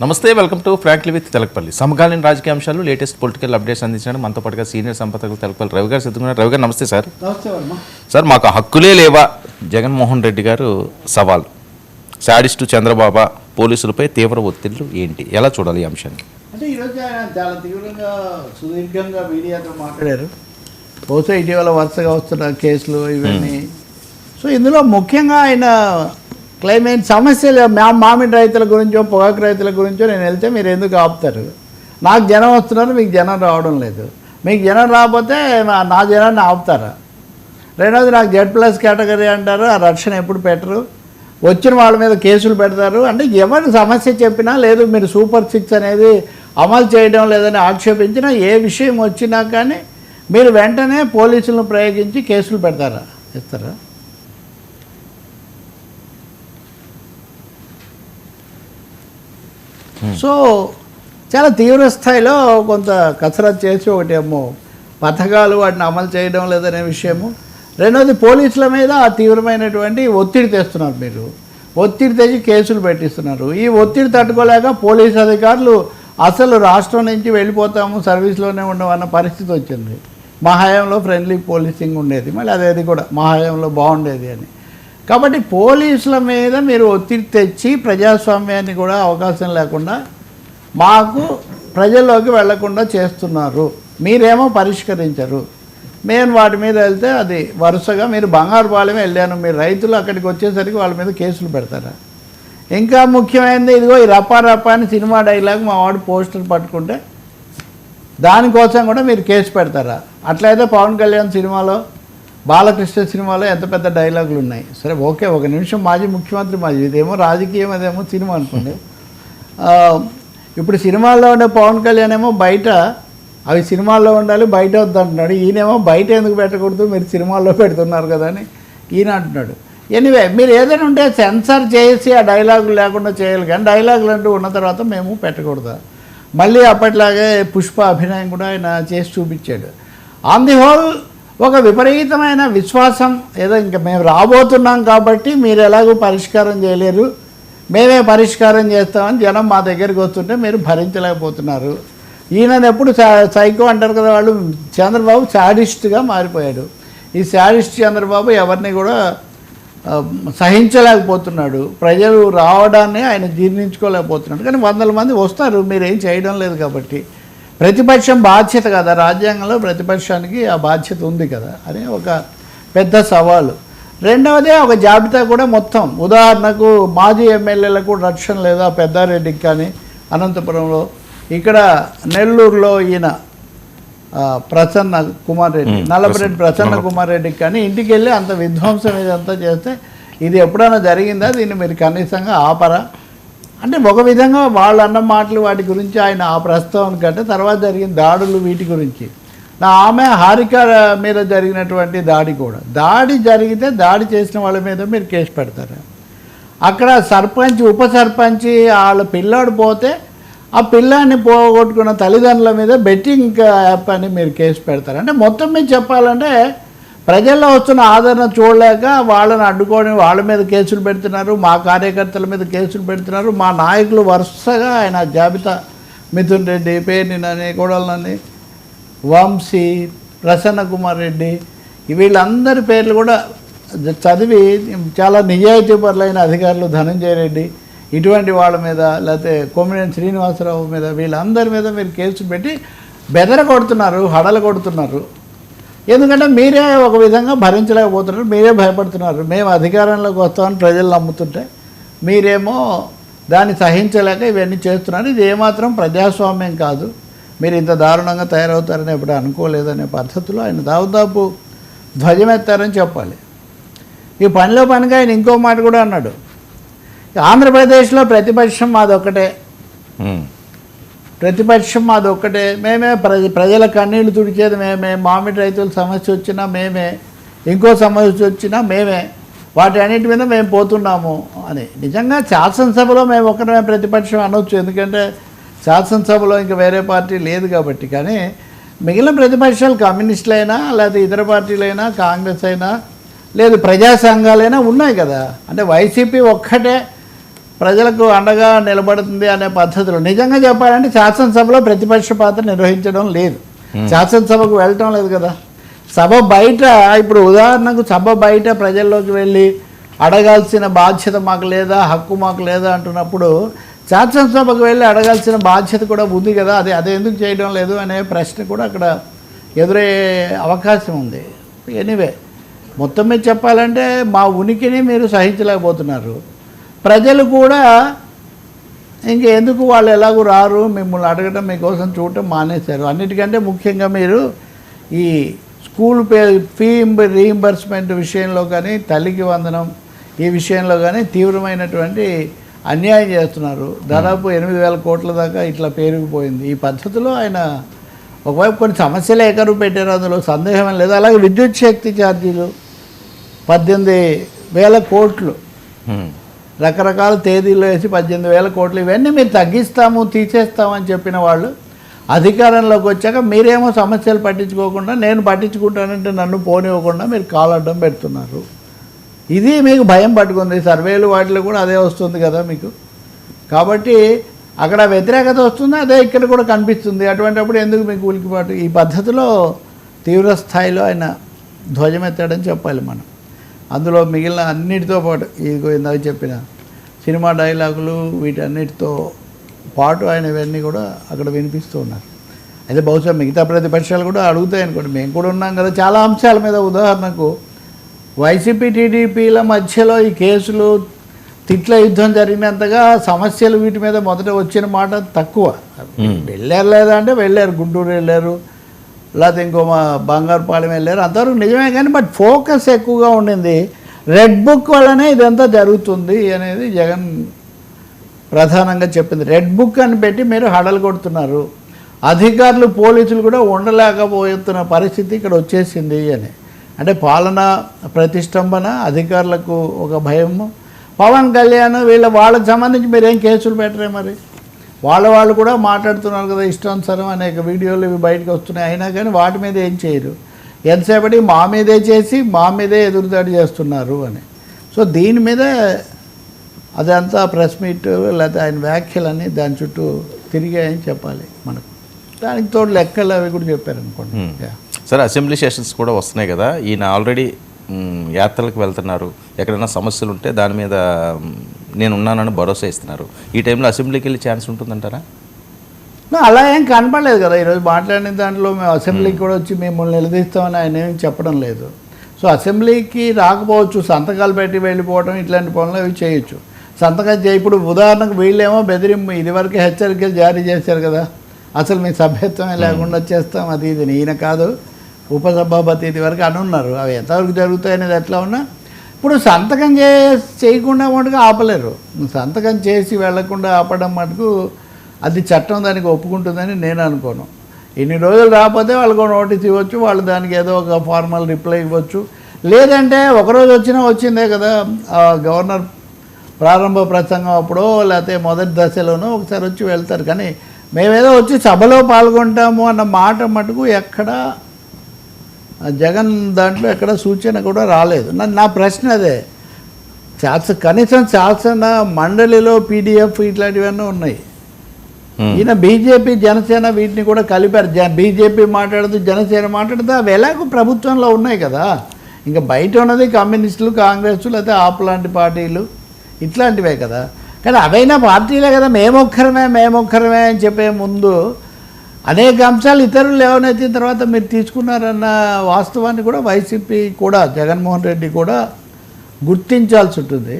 నమస్తే welcome to frankly with Telakapalli. సమకాలీన రాజకీయ అంశాలు లేటెస్ట్ పొలిటికల్ అప్డేట్స్ అందించడం మనతో పాటుగా సీనియర్ సంపదకులు తెలకపల్లి రవి గారు సిద్ధంగా రవి గారు నమస్తే సార్. సార్ మాకు హక్కులే లేవా? జగన్మోహన్ రెడ్డి గారు సవాల్. శాడిస్టు చంద్రబాబు పోలీసులపై తీవ్ర ఒత్తిళ్ళు ఏంటి? ఎలా చూడాలి ఈ అంశాన్ని? అంటే ఈరోజు ఆయన చాలా తీవ్రంగా సుదీర్ఘంగా మీడియాతో మాట్లాడారు. బహుశా ఇటీవల వరుసగా వస్తున్న కేసులు ఇవన్నీ. సో ఇందులో ముఖ్యంగా ఆయన క్లైమేట్ సమస్యలు మా మామిడి రైతుల గురించో పొగాకు రైతుల గురించో నేను వెళ్తే మీరు ఎందుకు ఆపుతారు? నాకు జనం వస్తున్నారు మీకు జనం రావడం లేదు. మీకు జనం రాకపోతే నా- నా జనాన్ని ఆపుతారా? రెండోది నాకు జెడ్ ప్లస్ కేటగిరీ అంటారు ఆ రక్షణ ఎప్పుడు పెట్టరు? వచ్చిన వాళ్ళ మీద కేసులు పెడతారు? అంటే ఎవరు సమస్య చెప్పినా లేదు మీరు సూపర్ సిక్స్ అనేది అమలు చేయడం లేదని ఆక్షేపించినా ఏ విషయం వచ్చినా కానీ మీరు వెంటనే పోలీసులను ప్రయోగించి కేసులు పెడతారా? ఇస్తారా? సో చాలా తీవ్ర స్థాయిలో కొంత కసరత్ చేసి ఒకటేమో పథకాలు వాటిని అమలు చేయడం లేదనే విషయము. రెండవది పోలీసుల మీద తీవ్రమైనటువంటి ఒత్తిడి తెస్తున్నారు మీరు. ఒత్తిడి తెచ్చి కేసులు పెట్టిస్తున్నారు. ఈ ఒత్తిడి తట్టుకోలేక పోలీసు అధికారులు అసలు రాష్ట్రం నుంచి వెళ్ళిపోతాము సర్వీస్లోనే ఉండమన్న పరిస్థితి వచ్చింది. మహాయంలో ఫ్రెండ్లీ పోలీసింగ్ ఉండేది. మళ్ళీ అదేది కూడా మహాయంలో బాగుండేది అని. కాబట్టి పోలీసుల మీద మీరు ఒత్తిడి తెచ్చి ప్రజాస్వామ్యాన్ని కూడా అవకాశం లేకుండా మాకు ప్రజల్లోకి వెళ్ళకుండా చేస్తున్నారు. మీరేమో పరిష్కరించరు. మేము వాటి మీద వెళ్తే అది వరుసగా మీరు బంగారు పాలెమే వెళ్ళాను. మీరు రైతులు అక్కడికి వచ్చేసరికి వాళ్ళ మీద కేసులు పెడతారా? ఇంకా ముఖ్యమైనది ఇదిగో ఈ రప్పా అని సినిమా డైలాగ్ మా వాడు పోస్టర్ పట్టుకుంటే దానికోసం కూడా మీరు కేసు పెడతారా? అట్లయితే పవన్ కళ్యాణ్ సినిమాలో బాలకృష్ణ సినిమాలో ఎంత పెద్ద డైలాగులు ఉన్నాయి. సరే ఓకే ఒక నిమిషం మాజీ ముఖ్యమంత్రి మాజీ ఇదేమో రాజకీయం అదేమో సినిమా అనుకోండి. ఇప్పుడు సినిమాల్లో ఉండే పవన్ కళ్యాణ్ ఏమో బయట అవి సినిమాల్లో ఉండాలి బయట వద్దంటున్నాడు ఈయనేమో బయట ఎందుకు పెట్టకూడదు? మీరు సినిమాల్లో పెడుతున్నారు కదా అని ఈయన అంటున్నాడు. ఎనివే మీరు ఏదైనా ఉంటే సెన్సార్ చేసి ఆ డైలాగులు లేకుండా చేయాలి కానీ డైలాగులు అంటూ ఉన్న తర్వాత మేము పెట్టకూడదు. మళ్ళీ అప్పట్లాగే పుష్ప అభినయం కూడా ఆయన చేసి చూపించాడు. ఆన్ ది హోల్ ఒక విపరీతమైన విశ్వాసం. ఏదో ఇంకా మేము రాబోతున్నాం కాబట్టి మీరు ఎలాగో పరిష్కారం చేయలేరు. మేమే పరిష్కారం చేస్తామని జనం మా దగ్గరికి వస్తుంటే మీరు భరించలేకపోతున్నారు. ఈయనను ఎప్పుడు సై- సైకో అంటారు కదా వాళ్ళు చంద్రబాబు శాడిస్ట్గా మారిపోయాడు. ఈ శాడిస్ట్ చంద్రబాబు ఎవరిని కూడా సహించలేకపోతున్నాడు. ప్రజలు రావడాన్ని ఆయన జీర్ణించుకోలేకపోతున్నాడు. కానీ వందల మంది వస్తారు మీరేం చేయడం లేదు కాబట్టి. ప్రతిపక్షం బాధ్యత కదా. రాజ్యాంగంలో ప్రతిపక్షానికి ఆ బాధ్యత ఉంది కదా. అనే ఒక పెద్ద సవాలు. రెండవదే ఒక జాబితా కూడా మొత్తం. ఉదాహరణకు మాజీ ఎమ్మెల్యేలకు రక్షణ లేదా పెద్దారెడ్డికి కానీ అనంతపురంలో ఇక్కడ నెల్లూరులో ఈయన ప్రసన్న కుమార్ రెడ్డి నల్లపరెడ్డి ప్రసన్న కుమార్ రెడ్డికి కానీ ఇంటికి వెళ్ళి అంత విధ్వంసం ఇదంతా చేస్తే ఇది ఎప్పుడైనా జరిగిందా? దీన్ని మీరు కనీసంగా ఆపరా? అంటే ఒక విధంగా వాళ్ళు అన్న మాటలు వాటి గురించి ఆయన ఆ ప్రస్తావన కంటే తర్వాత జరిగిన దాడులు వీటి గురించి. నా ఆమె హారిక మీద జరిగినటువంటి దాడి కూడా. దాడి జరిగితే దాడి చేసిన వాళ్ళ మీద మీరు కేసు పెడతారు? అక్కడ సర్పంచ్ ఉప సర్పంచ్ వాళ్ళ పిల్లాడు పోతే ఆ పిల్లాన్ని పోగొట్టుకున్న తల్లిదండ్రుల మీద బెట్టింగ్ యాప్ అని మీరు కేసు పెడతారు? అంటే మొత్తం మీద చెప్పాలంటే ప్రజల్లో వస్తున్న ఆదరణ చూడలేక వాళ్ళని అడ్డుకొని వాళ్ళ మీద కేసులు పెడుతున్నారు మా కార్యకర్తల మీద కేసులు పెడుతున్నారు మా నాయకులు వరుసగా ఆయన జాబితా మిథున్ రెడ్డి పేర్నినని కోడలనని వంశీ ప్రసన్న కుమార్ రెడ్డి వీళ్ళందరి పేర్లు కూడా చదివి చాలా నిజాయితీపరులైన అధికారులు ధనంజయ రెడ్డి ఇటువంటి వాళ్ళ మీద లేకపోతే కొమ్మినేని శ్రీనివాసరావు మీద వీళ్ళందరి మీద మీరు కేసులు పెట్టి బెదర కొడుతున్నారు హడలు కొడుతున్నారు. ఎందుకంటే మీరే ఒక విధంగా భరించలేకపోతున్నారు మీరే భయపడుతున్నారు. మేము అధికారంలోకి వస్తామని ప్రజలు నమ్ముతుంటే మీరేమో దాన్ని సహించలేక ఇవన్నీ చేస్తున్నారు. ఇది ఏమాత్రం ప్రజాస్వామ్యం కాదు. మీరు ఇంత దారుణంగా తయారవుతారని ఎప్పుడు అనుకోలేదనే పద్ధతిలో ఆయన దాదాపు ధ్వజమెత్తారని చెప్పాలి. ఈ పనిలో పనిగా ఆయన ఇంకో మాట కూడా అన్నాడు. ఆంధ్రప్రదేశ్లో ప్రతిపక్షం మాదొక్కటే. ప్రతిపక్షం అది ఒక్కటే మేమే ప్రజ ప్రజల కన్నీళ్ళు తుడిచేది మేమే. మామిడి రైతుల సమస్య వచ్చినా మేమే. ఇంకో సమస్య వచ్చినా మేమే. వాటి అన్నిటి మీద మేము పోతున్నాము అని. నిజంగా శాసనసభలో మేము ఒకటే ప్రతిపక్షం అనవచ్చు ఎందుకంటే శాసనసభలో ఇంకా వేరే పార్టీ లేదు కాబట్టి. కానీ మిగిలిన ప్రతిపక్షాలు కమ్యూనిస్టులైనా లేకపోతే ఇతర పార్టీలైనా కాంగ్రెస్ అయినా లేదు ప్రజా సంఘాలైనా ఉన్నాయి కదా. అంటే వైసీపీ ఒక్కటే. ప్రజలకు అండగా నిలబడుతుంది అనే పద్ధతిలో నిజంగా చెప్పాలంటే శాసనసభలో ప్రతిపక్ష పాత్ర నిర్వహించడం లేదు. శాసనసభకు వెళ్ళటం లేదు కదా. సభ బయట ఇప్పుడు ఉదాహరణకు సభ బయట ప్రజల్లోకి వెళ్ళి అడగాల్సిన బాధ్యత మాకు లేదా హక్కు మాకు లేదా అంటున్నప్పుడు శాసనసభకు వెళ్ళి అడగాల్సిన బాధ్యత కూడా ఉంది కదా. అది అది ఎందుకు చేయడం లేదు అనే ప్రశ్న కూడా అక్కడ ఎదురయ్యే అవకాశం ఉంది. ఎనీవే మొత్తం మీద చెప్పాలంటే మా ఉనికిని మీరు సహించలేకపోతున్నారు. ప్రజలు కూడా ఇంకా ఎందుకు వాళ్ళు ఎలాగూ రారు? మిమ్మల్ని అడగటం మీకోసం చూడటం మానేశారు. అన్నిటికంటే ముఖ్యంగా మీరు ఈ స్కూల్ పే ఫీ రీయింబర్స్మెంట్ విషయంలో కానీ తల్లికి వందనం ఈ విషయంలో కానీ తీవ్రమైనటువంటి అన్యాయం చేస్తున్నారు. దాదాపు ఎనిమిది వేల కోట్ల దాకా ఇట్లా పేరుకుపోయింది. ఈ పద్ధతిలో ఆయన ఒకవైపు కొన్ని సమస్యలు ఏకరువు పెట్టారు. అందులో సందేహం లేదు. అలాగే విద్యుత్ శక్తి ఛార్జీలు పద్దెనిమిది వేల కోట్లు. రకరకాల తేదీల్లో వేసి పద్దెనిమిది వేల కోట్లు ఇవన్నీ మీరు తగ్గిస్తాము తీసేస్తామని చెప్పిన వాళ్ళు అధికారంలోకి వచ్చాక మీరేమో సమస్యలు పట్టించుకోకుండా నేను పట్టించుకుంటానంటే నన్ను పోనివ్వకుండా మీరు కాలడ్డం పెడుతున్నారు. ఇది మీకు భయం పట్టుకుంది. సర్వేలు వాటిలో కూడా అదే వస్తుంది కదా మీకు. కాబట్టి అక్కడ వ్యతిరేకత వస్తుంది అదే ఇక్కడ కూడా కనిపిస్తుంది. అటువంటిప్పుడు ఎందుకు మీకు ఉలికిపాటు? ఈ పద్ధతిలో తీవ్ర స్థాయిలో ఆయన ధ్వజమెత్తాడని చెప్పాలి మనం. అందులో మిగిలిన అన్నిటితో పాటు ఇదిగో ఇందాక చెప్పిన సినిమా డైలాగులు వీటన్నిటితో పాటు ఆయన ఇవన్నీ కూడా అక్కడ వినిపిస్తూ ఉన్నారు. అయితే బహుశా మిగతా ప్రతిపక్షాలు కూడా అడుగుతాయి అనుకోండి. మేము కూడా ఉన్నాం కదా. చాలా అంశాల మీద ఉదాహరణకు వైసీపీ టీడీపీల మధ్యలో ఈ కేసులు తిట్ల యుద్ధం జరిగినంతగా సమస్యలు వీటి మీద మొదట వచ్చిన మాట తక్కువ. వెళ్ళారు లేదా అంటే వెళ్ళారు. గుంటూరు వెళ్ళారు. లేకపోతే ఇంకో మా బంగారుపాలెం వెళ్ళారు. అంతవరకు నిజమే కానీ బట్ ఫోకస్ ఎక్కువగా ఉండింది. రెడ్ బుక్ వల్లనే ఇదంతా జరుగుతుంది అనేది జగన్ ప్రధానంగా చెప్పింది. రెడ్ బుక్ అని పెట్టి మీరు హడలు కొడుతున్నారు. అధికారులు పోలీసులు కూడా ఉండలేకపోతున్న పరిస్థితి ఇక్కడ వచ్చేసింది అని. అంటే పాలన ప్రతిష్టంభన అధికారులకు ఒక భయము. పవన్ కళ్యాణ్ వీళ్ళ వాళ్ళకి సంబంధించి మీరేం కేసులు పెట్టరే మరి? వాళ్ళ వాళ్ళు కూడా మాట్లాడుతున్నారు కదా ఇష్టానుసారం అనేక వీడియోలు ఇవి బయటకు వస్తున్నాయి. అయినా కానీ వాటి మీద ఏం చేయరు. ఎంతసేపటి మా మీదే చేసి మా మీదే ఎదురుదాడి చేస్తున్నారు అని. సో దీని మీద అదంతా ప్రెస్ మీట్ లేకపోతే ఆయన వ్యాఖ్యలన్నీ దాని చుట్టూ తిరిగాయని చెప్పాలి మనకు. దానికి తోడు లెక్కలు అవి కూడా చెప్పారు అనుకోండి. సరే అసెంబ్లీ సెషన్స్ కూడా వస్తున్నాయి కదా. ఈయన ఆల్రెడీ యాత్రలకు వెళ్తున్నారు. ఎక్కడైనా సమస్యలు ఉంటే దాని మీద నేను ఉన్నానని భరోసా ఇస్తున్నారు. ఈ టైంలో అసెంబ్లీకి వెళ్ళే ఛాన్స్ ఉంటుందంటారా? అలా ఏం కనపడలేదు కదా. ఈరోజు మాట్లాడిన దాంట్లో మేము అసెంబ్లీకి కూడా వచ్చి మిమ్మల్ని నిలదీస్తామని ఆయన ఏం చెప్పడం లేదు. సో అసెంబ్లీకి రాకపోవచ్చు సంతకాలు పెట్టి వెళ్ళిపోవడం ఇట్లాంటి పనులు అవి చేయొచ్చు. సంతకం చేయ ఇప్పుడు ఉదాహరణకు వీళ్ళేమో బెదిరింపు ఇదివరకే హెచ్చరికలు జారీ చేశారు కదా. అసలు మీ సభ్యత్వమే లేకుండా చేస్తాం అది ఇది ఈయన కాదు. ఉపసభాపతి ఇది వరకు అని ఉన్నారు అవి ఎంతవరకు జరుగుతాయి అనేది ఎట్లా ఉన్నా ఇప్పుడు సంతకం చే చేయకుండా మటుకు ఆపలేరు. సంతకం చేసి వెళ్ళకుండా ఆపడం మటుకు అది చట్టం దానికి ఒప్పుకుంటుందని నేను అనుకోను. ఇన్ని రోజులు రాకపోతే వాళ్ళకు నోటీస్ ఇవ్వచ్చు వాళ్ళు దానికి ఏదో ఒక ఫార్మల్ రిప్లై ఇవ్వచ్చు. లేదంటే ఒకరోజు వచ్చినా వచ్చిందే కదా ఆ గవర్నర్ ప్రారంభ ప్రసంగం అప్పుడో లేకపోతే మొదటి దశలోనో ఒకసారి వచ్చి వెళ్తారు. కానీ మేమేదో వచ్చి సభలో పాల్గొంటాము అన్న మాట మటుకు ఎక్కడా జగన్ దాంట్లో ఎక్కడ సూచన కూడా రాలేదు. నా ప్రశ్న అదే. శాసన కనీసం శాసన మండలిలో పీడిఎఫ్ ఇట్లాంటివన్నీ ఉన్నాయి. ఈయన బీజేపీ జనసేన వీటిని కూడా కలిపారు. జ బీజేపీ మాట్లాడుతూ జనసేన మాట్లాడుతూ అవి ఎలాగో ప్రభుత్వంలో ఉన్నాయి కదా. ఇంకా బయట ఉన్నది కమ్యూనిస్టులు కాంగ్రెస్ లేకపోతే ఆప్ లాంటి పార్టీలు. ఇట్లాంటివే కదా. కానీ అవైనా పార్టీలే కదా. మేమొక్కరమే మేమొక్కరమే అని చెప్పే ముందు అనేక అంశాలు ఇతరులు లేవనెత్తిన తర్వాత మీరు తీసుకున్నారన్న వాస్తవాన్ని కూడా వైసీపీ కూడా జగన్మోహన్ రెడ్డి కూడా గుర్తించాల్సి ఉంటుంది.